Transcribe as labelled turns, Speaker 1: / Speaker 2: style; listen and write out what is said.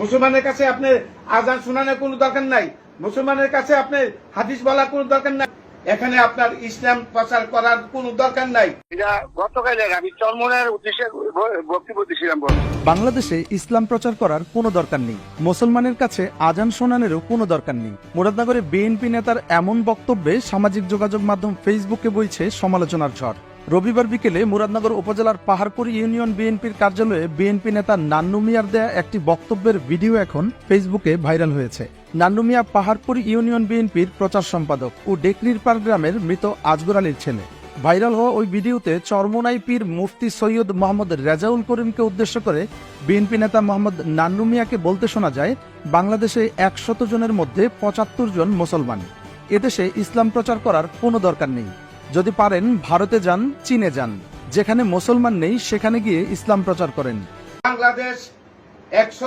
Speaker 1: মুসলমানের কাছে আপনি আজান শোনানোর কোনো দরকার নাই। মুসলমানের কাছে আপনি হাদিস বলার কোনো দরকার নাই। এখানে আপনার ইসলাম প্রচার করার কোনো দরকার নাই।
Speaker 2: এটা গতকালের আমি চরমনের উদ্দেশ্যে বক্তব্য দিয়েছিলাম
Speaker 3: বাংলাদেশে ইসলাম প্রচার করার কোনো দরকার নেই। মুসলমানের কাছে আজান শোনানোরও কোনো দরকার নেই। মুরাদনগরে বিএনপি নেতার এমন বক্তব্যে সামাজিক যোগাযোগ মাধ্যম ফেসবুকে বইছে সমালোচনার ঝড়। রবিবার বিকেলে মুরাদনগর উপজেলার পাহাড়পুর ইউনিয়ন বিএনপির কার্যালয়ে বিএনপি নেতা নান্নু মিয়ার দেয়া একটি বক্তব্যের ভিডিও এখন ফেসবুকে ভাইরাল হয়েছে। নান্নু মিয়া পাহাড়পুর ইউনিয়ন বিএনপির প্রচার সম্পাদক ও ডেকরির পার গ্রামের মৃত আজগর আলীর ছেলে। ভাইরাল হওয়া ওই ভিডিওতে চরমোনাই পীর মুফতি সৈয়দ মোহাম্মদ রেজাউল করিমকে উদ্দেশ্য করে বিএনপি নেতা মোহাম্মদ নান্নু মিয়াকে বলতে শোনা যায়, বাংলাদেশে একশত জনের মধ্যে পঁচাত্তর জন মুসলমান। এদেশে ইসলাম প্রচার করার কোনো দরকার নেই। যদি পারেন, ভারতে যান, চীনে যান। যেখানে মুসলমান নেই, সেখানে গিয়ে ইসলাম প্রচার করেন।
Speaker 1: বাংলাদেশ একশো